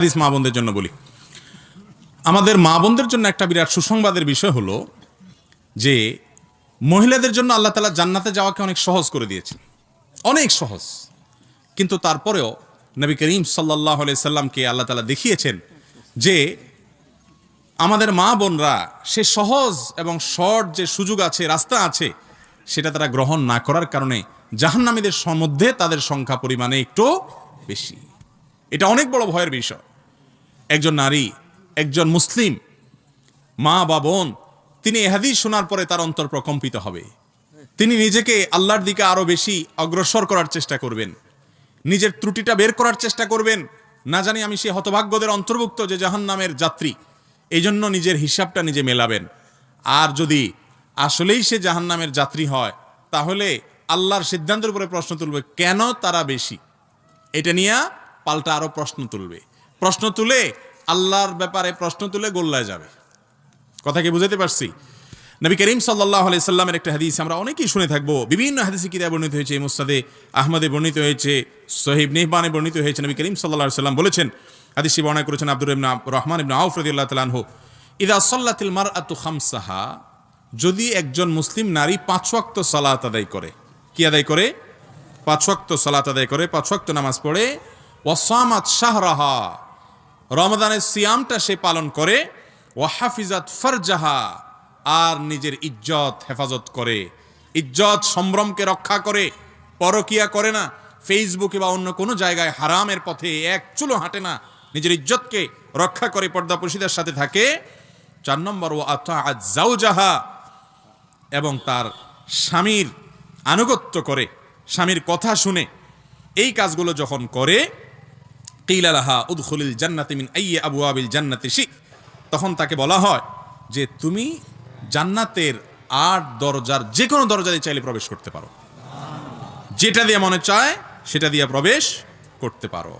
হাদিস মা বোনদের জন্য বলি। আমাদের মা বোনদের জন্য একটা বিরাট সুসংবাদের বিষয় হলো যে, মহিলাদের জন্য আল্লাহ তালা জান্নাতে যাওয়াকে অনেক সহজ করে দিয়েছেন। অনেক সহজ। কিন্তু তারপরেও নবী করিম সাল্লাহ সাল্লামকে আল্লাহ তালা দেখিয়েছেন যে, আমাদের মা বোনরা সে সহজ এবং শর্ট যে সুযোগ আছে, রাস্তা আছে, সেটা তারা গ্রহণ না করার কারণে জাহান্নামীদের মধ্যে তাদের সংখ্যা পরিমাণে একটু বেশি। এটা অনেক বড় ভয়ের বিষয়। একজন নারী, একজন মুসলিম, মা বা বোন, তিনি এহাদি শোনার পরে তার অন্তর প্রকম্পিত হবে। তিনি নিজেকে আল্লাহর দিকে আরও বেশি অগ্রসর করার চেষ্টা করবেন। নিজের ত্রুটিটা বের করার চেষ্টা করবেন। না জানি আমি সে হতভাগ্যদের অন্তর্ভুক্ত যে জাহান্নামের যাত্রী এই জন্য নিজের হিসাবটা নিজে মেলাবেন। আর যদি আসলেই সে জাহান্নামের যাত্রী হয়, তাহলে আল্লাহর সিদ্ধান্তের উপরে প্রশ্ন তুলবে, কেন তারা বেশি? এটা নিয়ে পাল্টা আরও প্রশ্ন তুলবে। প্রশ্ন তুলে আল্লাহর ব্যাপারে প্রশ্ন তুলে গোল্লায় যাবে। কথা কি বুঝাতে পারছি? নবী করিম সাল্লাহ সাল্লামের একটা হাদিস আমরা অনেকেই শুনে থাকব। বিভিন্ন হাদিসে কিতাব বর্ণিত হয়েছে? মুস্তাদে আহমদে বর্ণিত হয়েছে সহিব নিহবানে বর্ণিত হয়েছে। নবী করিম সাল্লাহ সাল্লাম বলেছেন, হাদিসটি বর্ণনা করেছেন আব্দুর ইবনা রহমান ইবনা আউফ রদিল্লাহ তালানহ ইদা সাল্লাতিল মার আতু খামসাহা যদি একজন মুসলিম নারী পাঁচ ওয়াক্ত সালাত আদায় করে, কি আদায় করে? পাঁচ ওয়াক্ত সালাত আদায় করে, পাঁচ ওয়াক্ত নামাজ পড়ে ওয়াসামাত শাহরাহা রমাদানের সিয়ামটা সে পালন করে ওয়াহাফিজাত ফারজাহা, আর নিজের ইজ্জত হেফাজত করে। ইজ্জত সম্ভ্রমকে রক্ষা করে, পরকিয়া করে না, ফেসবুকে বা অন্য কোনো জায়গায় হারামের পথে এক চুলো হাঁটে না, নিজের ইজ্জতকে রক্ষা করে পর্দা সাথে থাকে। চার নম্বর ও আতা জাহা এবং তার স্বামীর আনুগত্য করে, স্বামীর কথা শুনে। এই কাজগুলো যখন করে কিলালাহা উদ্খুলিল জান্নাতি মিন আইয়ে আবু আবিল জান্নাতি শিখ তখন তাকে বলা হয় যে তুমি জান্নাতের আট দরজার যে কোনো দরজা দিয়ে চাইলে প্রবেশ করতে পারো। যেটা দিয়ে মনে চায়, সেটা দিয়ে প্রবেশ করতে পারো।